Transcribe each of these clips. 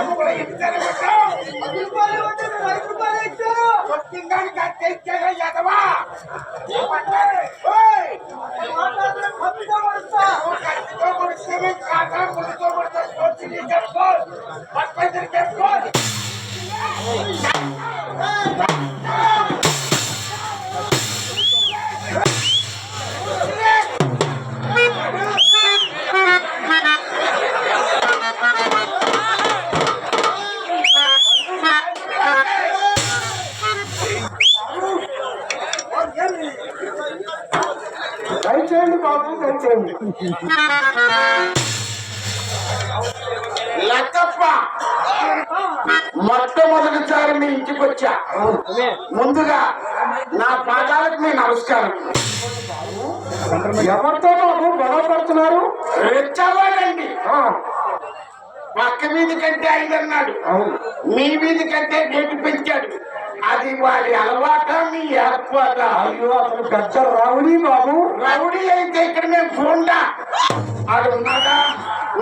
రూపాయలు కూడా ఇచ్చారు కదా. కొట్టిందానికి అంతే ఇచ్చారా ఎదవా? ఏమంటే? ఓయ్! నువ్వు కత్తితో పొడిస్తేనే కాక, ముళ్ళుతో పొడిస్తే పొడిచి నీకే పోల్. పక్కదిరికే దయచేయండి బాబు లక్కప్ప మొట్టమొదటిసారి మీ ఇంటికి వచ్చా. ముందుగా నా పాదాలకు మీ నమస్కారం. ఎవరితో బాబు గొడవ పడుతున్నారు రెచ్చవాడండి పక్క వీధి కంటే ఐదు అన్నాడు. మీ వీధి కంటే రేటు పెంచాడు. అది వాడి అలవాట మీ ఏర్పాట అయ్యో అతను పెద్ద రావుడి బాబు. రౌడీ అయితే ఇక్కడ మేము చూడా అది ఉన్నదా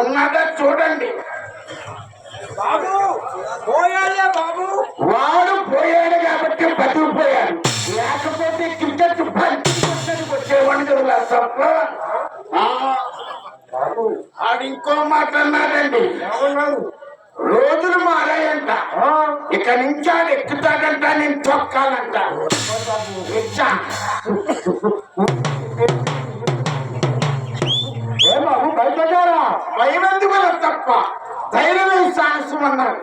ఉన్నదా చూడండి. బాబు పోయాలే బాబు. వాడు పోయాడు కాబట్టి బతికిపోయాడు. లేకపోతే క్రికెట్ బంతి వచ్చేవాడు కదా తప్ప. ఆడు ఇంకో మాట అన్నాడండి. నేను తొక్కాలంట ఇచ్చా ఏ బాబు బయటకారా భయమంది తప్ప ధైర్యం సాహసం అన్నారు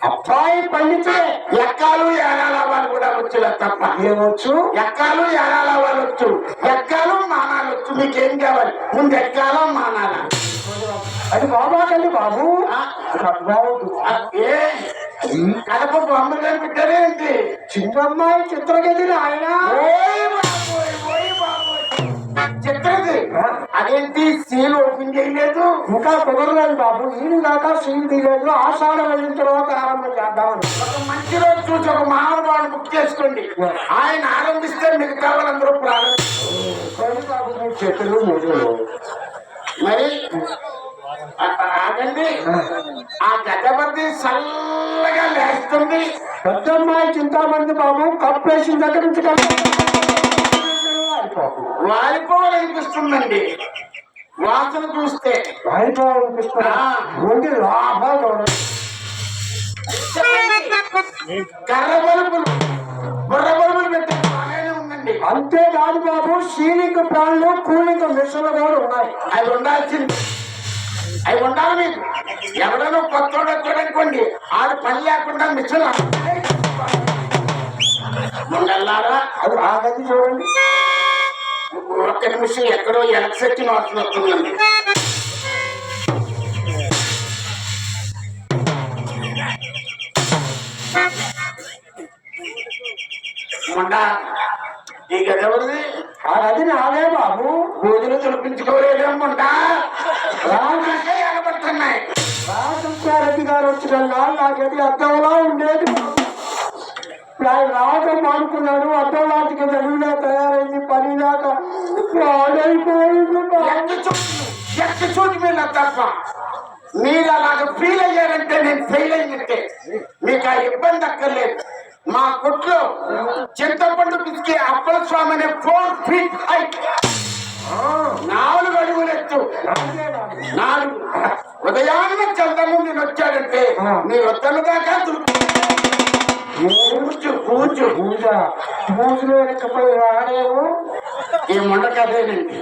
అబ్బాయి పండించే ఎక్కాలు ఏడాల వాళ్ళు కూడా వచ్చేలా తప్ప ఏమొచ్చు ఎక్కాలు ఏడాల వాళ్ళు వచ్చు ఎక్కాలు మానాలు వచ్చు మీకేం కావాలి ముందు ఎక్కాలో మానాలా అది బాబాకండి బాబు. ఆ, ఏ? కడప బొమ్మలు కనిపెట్టారేంటి చిన్నమ్మాయి చిత్రగదిని ఆయన. చిత్రది అదేంటి? సీల్ ఓపెన్ చేయలేదు. ఇంకా కుదరలేదు బాబు. ఈయన దాకా సీన్ తీయలేదు. ఆషాఢం వెళ్ళిన తర్వాత ఆరంభం చేద్దామని. ఒక మంచి రోజు చూసి ఒక మహానుభావుడు బుక్ చేసుకోండి. ఆయన ఆరంభిస్తే మిగతా వాళ్ళందరూ ప్రారంభిస్తారు బాబు చేతులు మరి? ఆగండి. ఆ. గడ్డపతి చల్లగా లేస్తుంది. పెద్దమ్మాయి చింతామంది బాబు కప్పేసిన దగ్గర నుంచి వాలిపోవాలనిపిస్తుందండి వాసన చూస్తే. వారిపోవాలనిపిస్తున్నా ముందు లాభాలు. కర్ర బలుపులు. బుర్ర బలుపులు పెట్టే బాగానే ఉందండి. అంతేకాదు బాబు సీలింగ్ ఫ్యాన్లు కూలింగ్ మిషన్లు కూడా ఉన్నాయి. అవి ఉండాల్సింది. అవి ఉండాలి మీకు. ఎవడనో కొత్త వచ్చాడనుకోండి ఆడు పని లేకుండా మిషన్ ముందల్లారా అది ఆ చూడండి. ఒక్క నిమిషం ఎక్కడో ఎలక్ట్రిసిటీ వాసన వస్తుందండి. మొన్న ఈ గదవరిది ఆ నాదే బాబు. భోజనం తుడిపించుకోలేదేమంటా కనబడుతున్నాయి రామకృష్ణారెడ్డి గారు వచ్చిన నా గది అద్దంలా ఉండేది. ఇప్పుడు ఆయన రావటం మానుకున్నాడు అద్దం లాంటికి గదిలో తయారైంది పని దాకా పాడైపోయింది. ఎంత చోటు మీద తప్ప మీరు అలాగ ఫీల్ అయ్యారంటే నేను ఫెయిల్ అయినట్టే మీకు ఆ ఇబ్బంది అక్కర్లేదు మా కొట్లో చింతపండు పిసికి అప్పల స్వామి అనే ఫోర్ ఫీట్ హైట్ నీ వద్దన దాకా కూర్చు కూర్చు. పూజ పూజలో ఎక్కపోయి రాడేమో ఈ ముండ కదేనండి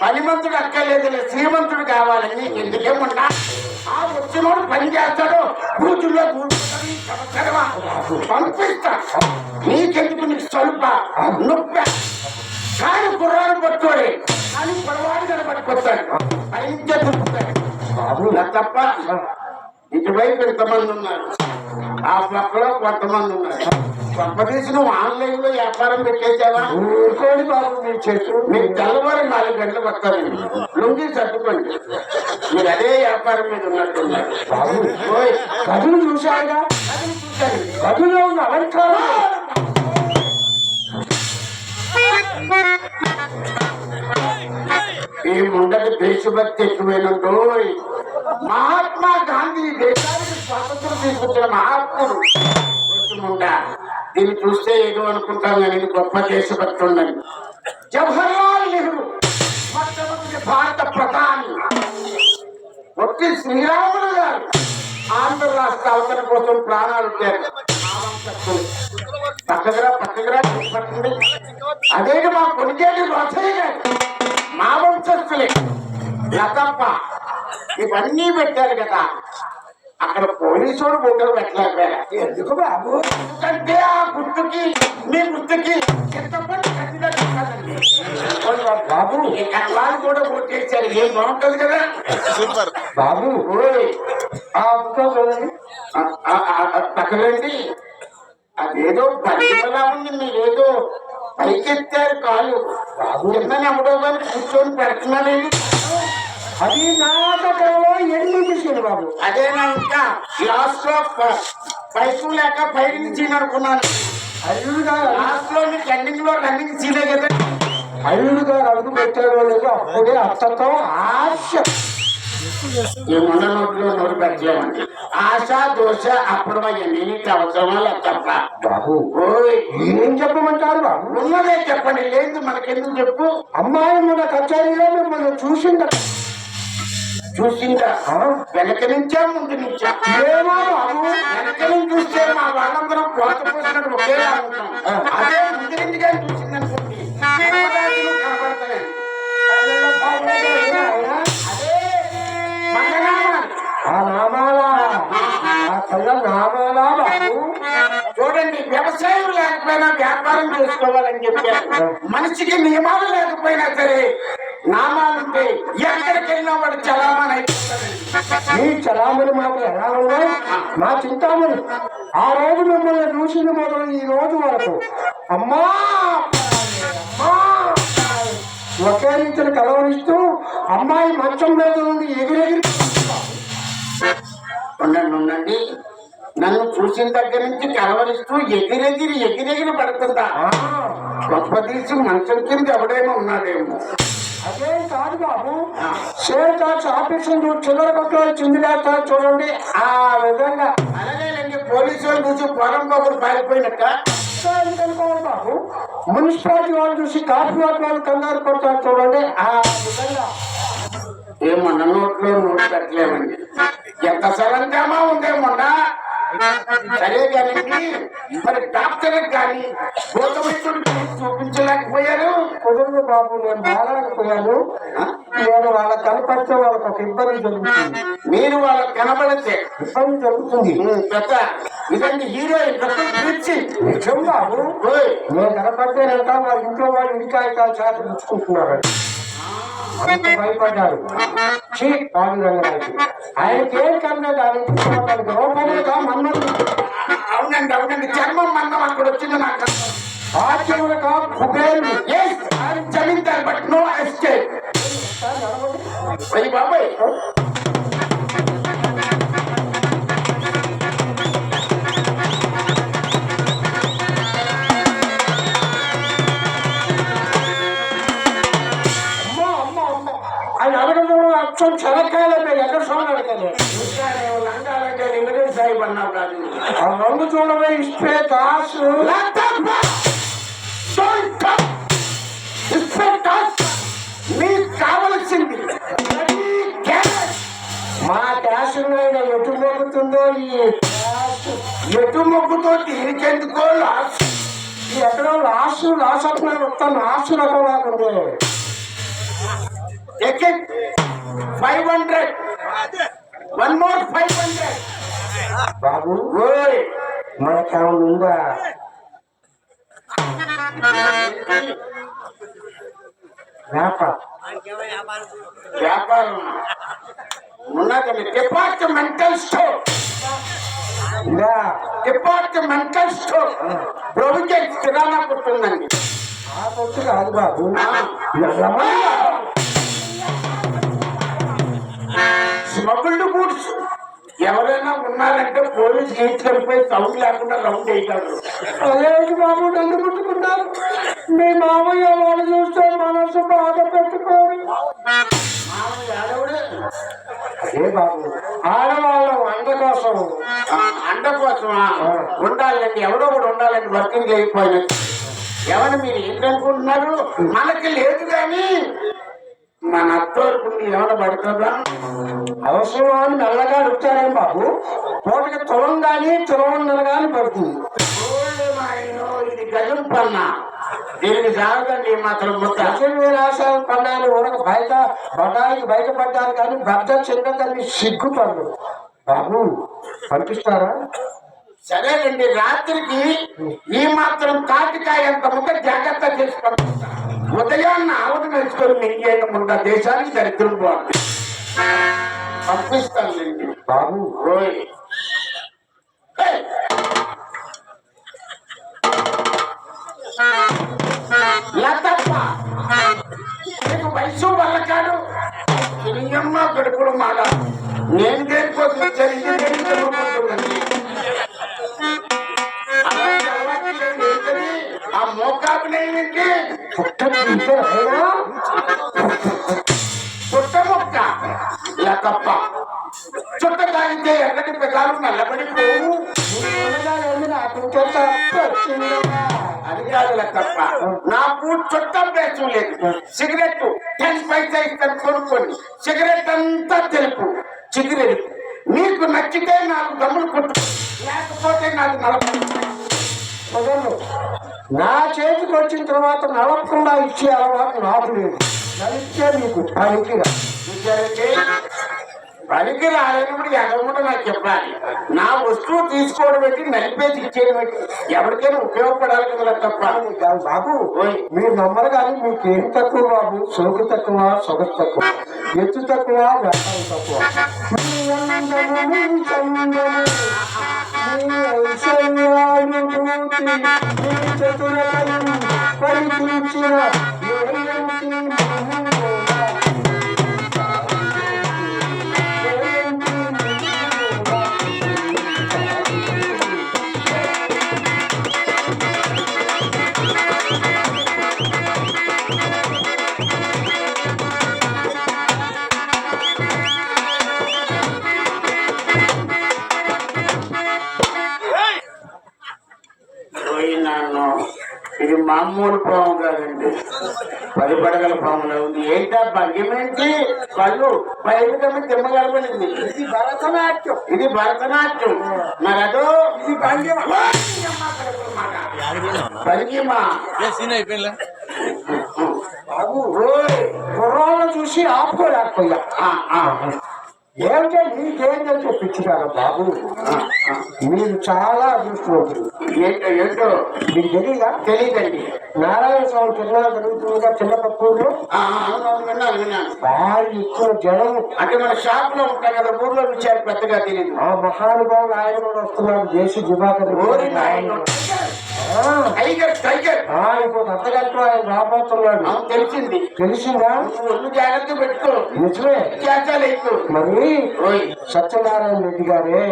పనిమంతుడు అక్కర్లేదులే శ్రీమంతుడు కావాలని ఎందుకే ముండ? ఆ వచ్చినోడు పని చేస్తాడు. కూతుల్లో కూర్చుంటాడు పంపిస్తా. నీకెందుకు నీకు స్వల్ప నొప్ప కానీ కుర్రాడు పట్టుకోడే. కానీ పొడవాడు కనపడిపోతాడు పైకే ఇలా తప్ప. ఇటువైపు ఎంతమంది ఉన్నారు? ఆ పక్కలో కొంతమంది ఉన్నారు. కొంపదీసి నువ్వు ఆన్లైన్లో వ్యాపారం పెట్టేసావా? ఊరుకోండి బాబు మీ చేతులు మీకు తెల్లవారు నాలుగు గంటలకు వస్తారండి. లుంగి సర్దుకోండి. మీరు అదే వ్యాపారం మీద ఉన్నట్టున్నారు. అది చూశాను. గదిలో ఉన్న అలంకారం. ఈ ముండకి దేశభక్తి ఎక్కువైన మహాత్మా గాంధీ దేశానికి స్వాతంత్రం తీసుకొచ్చిన మహాత్ముడు దీన్ని చూస్తే ఏదో అనుకుంటాం కానీ గొప్ప దేశభక్తి ఉందని జవహర్లాల్ నెహ్రూ మొట్టమొదటి భారత ప్రధాని. ఒట్టి శ్రీరాములు గారు ఆంధ్ర రాష్ట్ర అవసరం కోసం ప్రాణాలు పెట్టారు పక్కగరా పక్కగరా పట్టండి అదే మా కొనికేటి గారు మా వంశస్థులే లతప్ప ఇవన్నీ పెట్టారు కదా. అక్కడ పోలీసుడు బొగ్గలు పెట్టలేకపోయారు ఎందుకు బాబు? ఎందుకంటే ఆ గుర్తుకి మీ గుర్తుకి చింతపండు. బాబు. ఈ కళ్ళాలు కూడా కొట్టేశారు. ఏం బాగుంటది కదా? సూపర్. బాబు. ఆ పక్కనండి అదేదో పరిమలా ఉంది మీరేదో పైకెత్తారు కాలు కిందని అమ్మడోగాని కూర్చొని పెడుతున్నానండి అది నాటకంలో ఎన్ని బాబు. అదేనా ఇంకా? లాస్ట్లో పైపు లేక పైకి నుంచి అనుకున్నాను అల్లుడు గారు లాస్ట్లో మీకు ఎండింగ్లో రన్నింగ్ సీనే కదా. అల్లుడు గారు అడుగు పెట్టాడు లేదు అప్పుడే అత్తతో ఆశ. ఈ మొన్న నోట్లో నోరు పెట్టలేమండి ఆశ దోశ అప్పుడు అవన్నీ నీకు అవసరమా తప్ప బాబు ఏం చెప్పమంటారు బాబు? ఉన్నదే చెప్పండి లేదు మనకెందుకు చెప్పు? అమ్మాయి మన కచేరీలో మిమ్మల్ని చూసిందా? ఆ? వెనక నుంచా ముందు నుంచా. ఏమో బాబు. వెనక నుంచి చూస్తే మా వాళ్ళందరం కోత పోసినట్టు ఒకేలా ఉంటాం. అదే ముందు నుంచి కానీ చూసిందనుకోండి. చూడండి వ్యవసాయం లేకపోయినా వ్యాపారం చేసుకోవాలని చెప్పారు. మనిషికి నియమాలు లేకపోయినా సరే నామాలుంటే ఎక్కడికెళ్ళినా వాడు చలామణి అయిపోతాడండి మీ చలామణి మాకు ఎలా ఉన్నాయి? మా చింతామణి. ఆ రోజు మిమ్మల్ని చూసిన మొదలు ఈ రోజు వరకు. అమ్మా! అమ్మా! ఒకే రీతిని కలవరిస్తూ అమ్మాయి మంచం మీద నుండి ఎగిరెగిరి ఉండండి ఉండండి నన్ను చూసిన దగ్గర నుంచి కలవరిస్తూ ఎగిరెగిరి ఎగిరెగిరి పడుతుందా ఆ, గొప్ప తీసి మంచం కింద ఎవడైనా ఉన్నాడేమో. అదేం కాదు బాబు. షేర్ టాక్స్ ఆఫీస్ నుండి చిల్లర కొట్లో చిందిలేస్తారు చూడండి. ఆ విధంగా. అలాగేనండి పోలీసు వాళ్ళు చూసి పొలం బాబులు పారిపోయినట్ట. బాబు? మున్సిపాలిటీ వాళ్ళు చూసి కాఫీ వాళ్ళు కంగారు పడతారు చూడండి. ఆ విధంగా. ఏమన్నా నోట్లో నోటు పెట్టలేమండి. ఎంత సరంజామా ఉందే మొన్న సరే కానండి మరి డాక్టర్ కానీ భూతమైతుడు చూపించలేకపోయారు? కుదురు బాబు నేను బాగలేకపోయాను? నేను వాళ్ళకి కనపడితే వాళ్ళకి ఒక ఇబ్బంది జరుగుతుంది. మీరు వాళ్ళకి కనబడితే ఇబ్బంది జరుగుతుంది. పెద్ద. ఇదండి హీరోయిన్ బాబు. ఓయ్. నేను కనపడితేనంట వాళ్ళ ఇంట్లో వాళ్ళు ఇంటికాయ చేత పుచ్చుకుంటున్నారు అంత భయపడ్డారు చీ పాడు రంగరాజు ఆయనకి ఏం కన్నా దాని రూపంగా మన్నది అవునండి అవునండి. చర్మం మందం అక్కడ వచ్చింది నాకు ఆచరణగా కుబేరుడు Yes, I'm zamindar but no escape పోయి బాబాయ్. చెనక్కాయల మీద ఎక్కడ చూడండి అడగలేదు సాహిబ్ ఆ రంగు చూడవే ఇస్తే! మీకు కావలసింది! మా ఎటు ఈ డాష్ ఎటు మొగ్గుతో దీనికెందుకో లాస్. ఎక్కడో లాస్ అంటున్నారు. మొత్తం లాస్ట్ రకం లాగుంది. Ticket five hundred one more five hundred బాబు ఓయ్ మనకేమైనా ఉందా? వ్యాపారం. వ్యాపారం. ఉన్నదండి departmental store departmental store provision కిరాణా కొట్టుందండి ఆ కొట్టు కాదు బాబు. ఎవరైనా ఉన్నారంటే పోలీస్ కలిపోయి సౌండ్ లేకుండా రౌండ్ వేయగలరు. అదేంటి బాబు నన్ను ముట్టుకున్నారు మీ మామయ్య వాళ్ళు చూస్తే మనసు బాధ పెట్టుకోరు. అదే బాబు ఆడవాళ్ళం అండ కోసం. అండ కోసమా? ఉండాలండి ఎవరో కూడా ఉండాలండి వర్కింగ్ అయిపోయినట్టు. ఎవరు మీరు ఏంటనుకుంటున్నారు మనకి లేదు కానీ మన అత్తోరుకు ఏమైనా పడుతుందా? అవసరం అని మెల్లగా అడుగుతారేం బాబు? పూటకి తులం కానీ తులమన్నర కానీ పడుతుంది. ఇది గజం పన్న. దీనికి సాగదండి మాత్రం ముద్ద. అసలు పన్నాలు పన్నాను ఊరక బయట బటానికి బయటపడ్డారు కానీ భర్త చిన్నదాన్ని సిగ్గుపడు బాబు పంపిస్తారా? సరేనండి రాత్రికి ఈ మాత్రం కాటికాయ అంత ముఖ జాగ్రత్త చేసి ఉదయాన్న ఆవత వేసుకొని మింగేయడం ముందు దేశానికి దరిద్రం పోవాలి. పంపిస్తానండి బాబు రోయ్. లతప్ప! నీకు వయసు వల్ల కాదు. తిరిగమ్మ గడుపుడు మాట నేను దేనికోసం జరిగింది పుట్ట తీసారా చుట్ట మొక్క లతప్ప చుట్ట తాగితే ఎక్కడి పెదాలు నల్లబడిపోవు. అది కాదు లతప్ప నాకు చుట్ట అభ్యాసం లేదు. సిగరెట్ టెన్ పైసా ఇస్తాను కొనుక్కోండి. సిగరెట్ అంతా తెలుపు. సిగరెట్ నీకు నచ్చితే నాకు దమ్ములు కొట్టు. లేకపోతే నాకు నలభై నా చేతికి వచ్చిన తర్వాత నలపకుండా ఇచ్చే అలవాటు నాకు లేదు. నలిస్తే మీకు పనికిరా. విచారితే పనికి రాలేనప్పుడు ఎగకుండా నాకు చెప్పాలి. నా వస్తువు తీసుకోవడం పెట్టి నలిపేసి ఇచ్చేయడం పెట్టి ఎవరికైనా ఉపయోగపడాలి కదా తప్ప. బాబు. మీరు నమ్మరు కానీ మీకు ఏం తక్కువ బాబు? సోకు తక్కువ సొగసు తక్కువ. ఎత్తు తక్కువ తక్కువ. మీ అందము, భంగిమేంటి కళ్ళు పైకి తిమ్మగలబడింది ఇది. భరతనాట్యం. ఇది భరతనాట్యం. మరి అదో ఇది భంగిమ. బాబు కుర్రాళ్ళు చూసి ఆపుకోలేకపోయా. ఏమిటో నీకేంటని చెప్పించుతారు బాబు. మీరు చాలా అదృష్టవంతులు. ఏంటో ఏంటో? మీకు తెలియదా తెలియదండి నారాయణ స్వామి తిరునాళ్ళు జరుగుతుందిగా చిన్న తక్కువలో ఆ, అవునవును విన్నాను విన్నాను. వాళ్ళు ఎక్కువ జనము. అంటే మన షాప్లో ఉంటాం కదా ఊర్లో విషయాలు పెద్దగా తెలియదు ఆ మహానుభావులు ఆయన కూడా వస్తున్నారు దేశ దివాకర్ ఓరి నాయన. ఆ, టైగర్ టైగర్. అర్ధగంటలో ఆయన రాబోతున్నాడు. తెలిసింది. తెలిసిందా? ఒళ్ళు జాగ్రత్త పెట్టుకో. నిజమే. మరి ఓయ్. సత్యనారాయణ రెడ్డి గారే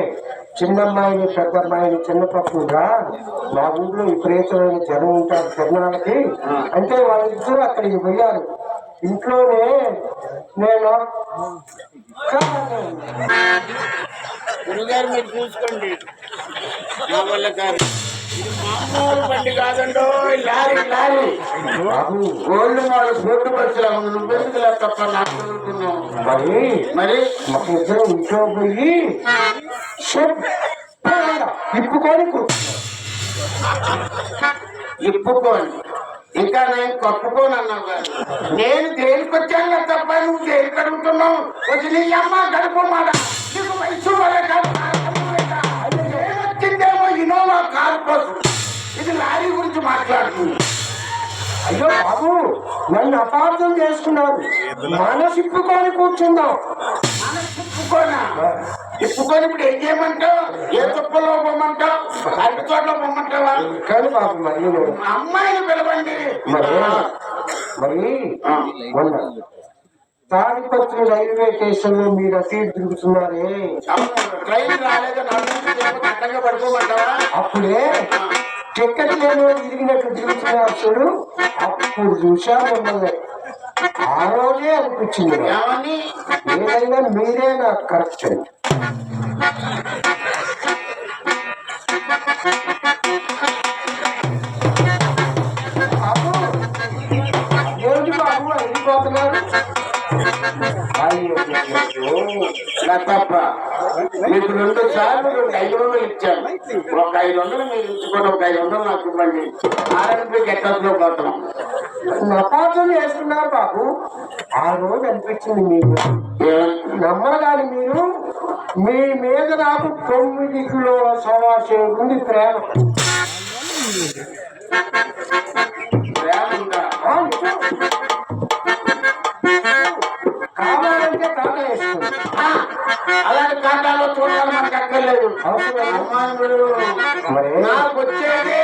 చిన్నమ్మాయిని పెద్దమ్మాయిని చిన్న పప్పుగా మా ఊళ్ళో విపరీతమైన జనం ఉంటారు తిరణాలకి అంటే వాళ్ళిద్దరూ అక్కడికి పోయారు. ఇంట్లోనే నేను గురుగారు మీరు చూసుకోండి. నా వల్ల కాదు ఇది మామూలు బండి కాదండో లారీ లారీ. బస్సులా ఉంది నువ్వెందుకు. మరి? మరి? మా ఇద్దరు ఇంట్లో పోయి శుభ్రంగా ఇప్పుకొని కూర్చున్నాం. ఇప్పుకోని. ఇంకా నేను కప్పుకోను అన్నావు కాదు. నేను దేనికి వచ్చాను తప్ప నువ్వు దేనికి అడుగుతున్నావు. వచ్చి నీ అమ్మ గడుపు మాట. నీకు వయసు వల్ల ఇనోవా కారు కోసం ఇది లారీ గురించి మాట్లాడుతుంది. అయ్యో బాబు నన్ను అపార్థం చేసుకున్నారు. మనసు ఇప్పుకొని కూర్చుందాం. మనం ఇప్పుకోనా ఇప్పుకొని ఇప్పుడు ఏం చేయమంటావు? ఏ తుప్పలో పొమ్మంటావు? అరటి తోటలో పొమ్మంటావా? కానీ బాబు మరి అమ్మాయిని పిలవండి. మరి తాడిపత్రి రైల్వే స్టేషన్లో మీరు అటు ఇటు తిరుగుతున్నారే ట్రైన్ పడుకోమంటావా? అప్పుడే టికెట్ లేని తిరిగినట్టు తిరుగుతున్నారు చూడు. అప్పుడు చూసా మిమ్మల్ని. ఆ రోజే అనిపించింది ఏదైనా మీరే నాకు కరెక్ట్ లతప్ప మీకు రెండు సార్లు రెండు ఐదు వందలు ఇచ్చాను. ఒక ఐదు వందలు మీరు ఇచ్చుకోండి ఒక ఐదు వందలు నాకు ఇవ్వండి. ఆర్ఎన్పీకి ఎక్కడిలో పోతాం నపాసం చేస్తున్నారు బాబు. ఆ రోజు అనిపించింది మీకు. నమ్మరు కానీ మీరు. మీ మీద నాకు తొమ్మిది కిలోల సవాసే ఉంది ప్రేమ. ప్రేమ ఉందా? కావాలంటే కాక వేస్తుంది అలాంటి ఖాతాలో చూడాలి మనకు అక్కర్లేదు? నాకు వచ్చేది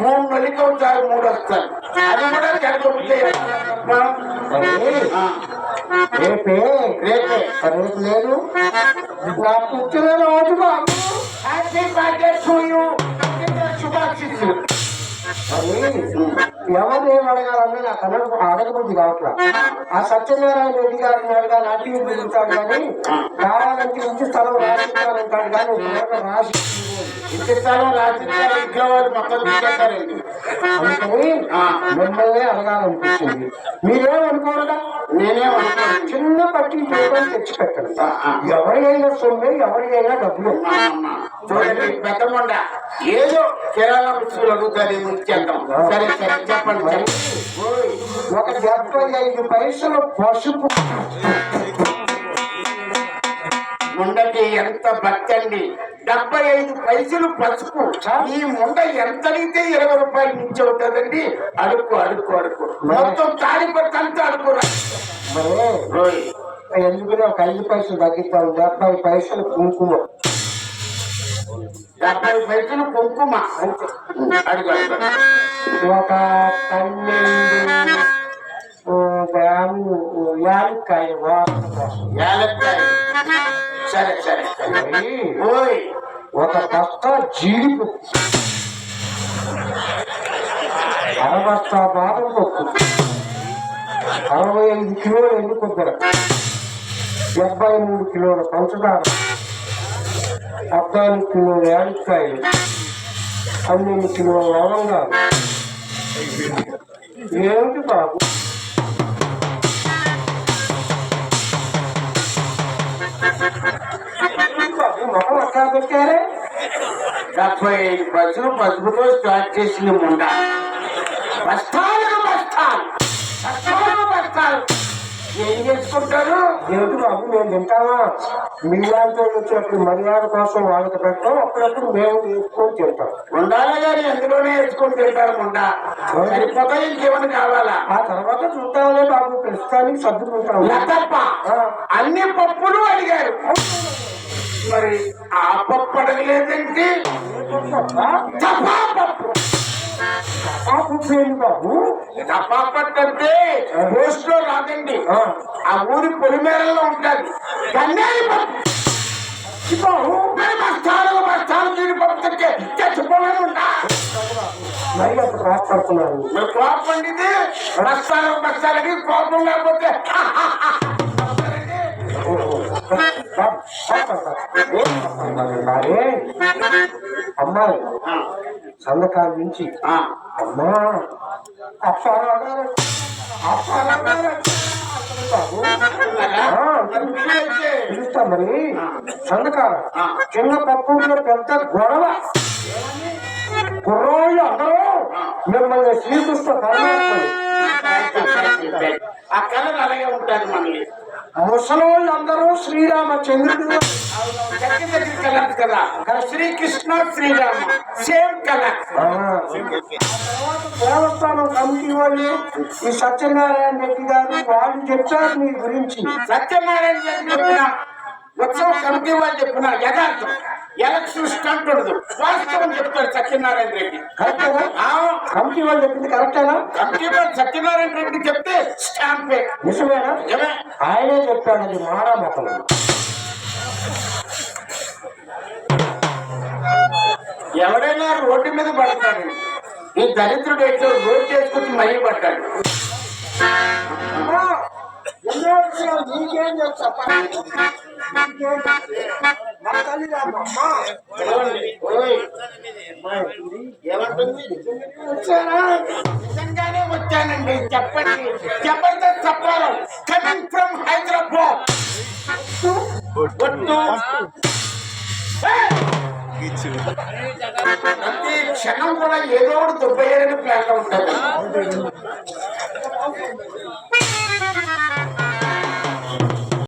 మూడు నెలలకి ఒకసారి మూడు వస్తాయి అది కూడా మరి? రేపే? రేపే. రేపు లేదు. నా పుట్టిన రోజు హ్యాపీ బర్త్డే టు యూ. శుభాశిస్సులు ఎవరిని ఏం అడగాలన్నా నాకు అనక అడగబుద్ధి కావట్లా. ఆ సత్యనారాయణ రెడ్డి గారిని అడగాలి అటు ఇటు కానీ కావాలంటే ఇంటి స్థలం రాసిస్తానంటాడు కానీ రాసి ఇంట్లో వాళ్ళు మిమ్మల్ని అడగాలనిపించింది మీరేమనుకోరుగా నేనేం అనుకోను చిన్న పట్టి జీవితం తెచ్చి పెట్టండి ఎవరికైనా సొమ్మే ఎవరికైనా డబ్బులు. చూడండి పెద్ద మొండ ఏదో కిరాణా వస్తువులు అడుగుతారు సరే సరే చెప్పండి ఒక డెబ్బై ఐదు పైసలు పసుపు ఎంత భక్తండి డెబ్బై ఐదు పైసలు పసుపు. ఈ ముండ ఎంత అడిగితే ఇరవై రూపాయలు మించి అవుతుందండి అడుక్కు అడుక్కు అడుక్కు. మొత్తం తాడిపట్టు అంతా అడుక్కురా మరి ఓయ్, ఎందుకునే ఒక ఐదు పైసలు తగ్గిస్తాను డెబ్బై పైసలు కుంకుమ. డెబ్బై పైసలు కుంకుమ. ఒక పన్నెండు ఓ, యాలక్కాయ యాలక్కాయ? సరే సరే ఓయ్ ఒక బస్తా జీడిపప్పు. అరబస్తా బాదం పప్పు అరవై ఐదు కిలోలు ఎండు కొబ్బరి. డెబ్బై మూడు కిలోల పంచదార. పద్నాలుగు కిలోల యాలక్కాయలు. పన్నెండు కిలోల లవంగాలు. ఏమిటి బాబు? బాబు మొహం పెట్టారే డెబ్బై ఐదు బస్సులు పసుపుతో స్టార్ట్ చేసింది ముండ. బస్తాలు ఏం చేసుకుంటారు? ఏమిటి బాబు మేము తింటామా? మీలాంటి వచ్చినప్పుడు మర్యాద కోసం వాళ్ళకి పెట్టాం అప్పుడప్పుడు మేము తీసుకొని తింటాం. ఉండాలి కానీ ఎందులోనే వేసుకొని తింటారు ముండ? సరిపోతా ఇంకేమైనా కావాలా? ఆ తర్వాత చూద్దాంలే బాబు ప్రస్తుతానికి సర్దుకుంటాం. లతప్ప అన్ని పప్పులు అడిగారు. మరి ఆ పప్పు అడగలేదంటే? తపా బాబు తపా పట్టు అంటే పోస్ట్లో రాదండి ఆ, ఊరి పొలిమేరల్లో ఉంటుంది కన్యాడి పప్పు బాబు బస్తాలు బస్తాలు దీని మరి అంత కోపడుతున్నాను మరి కోపం ఇది బస్తాలు బస్తాలకి కోపం లేకపోతే అమ్మాయి ఆ, సంతకాల నుంచి అమ్మా అప్పారావు ఆ, మరి ఆ. చిన్న పప్పు పెద్ద గొడవ కుర్రోళ్ళు అందరూ మిమ్మల్ని పరమాత్మని ఆ కలర్ అలాగే ఉంటుంది మనకి ముసలోళ్ళు అందరూ శ్రీరామచంద్రుడు. కలర్ కదా శ్రీకృష్ణ శ్రీరామ. సేమ్ కలర్ దేవస్థానం కమిటీ వాళ్ళు ఈ సత్యనారాయణ రెడ్డి గారు వాళ్ళు చెప్పారు మీ గురించి. సత్యనారాయణ రెడ్డి చెప్పిన ఉత్సవ కమిటీ వాళ్ళు చెప్పిన యథార్థం. ఎలక్షన్ స్టంట్ ఉండదు. వాస్తవం చెప్తారు సత్యనారాయణ రెడ్డి. కమిటీ వాళ్ళు చెప్పింది కరెక్టేనా? కమిటీ వాళ్ళు సత్యనారాయణ రెడ్డి చెప్తే స్టాంపే. నిజమేనా? నిజమే. ఆయనే చెప్పాడు అది మారా మతం. ఎవరైనా రోడ్డు మీద పడతాడు. ఈ దరిద్రుడు ఎటు రోడ్డు వేసుకొచ్చి మరీ పడ్డాడు. వచ్చినా నీకేం? మా తల్లి? నిజంగానే వచ్చానండి చెప్పండి జబర్దస్త్ చెప్పారు కమింగ్ ఫ్రమ్ హైదరాబాద్! ప్రతి క్షణం కూడా ఏదో ఒకటి దుబ్బయ్యారని ప్లాన్ ఉంటుంది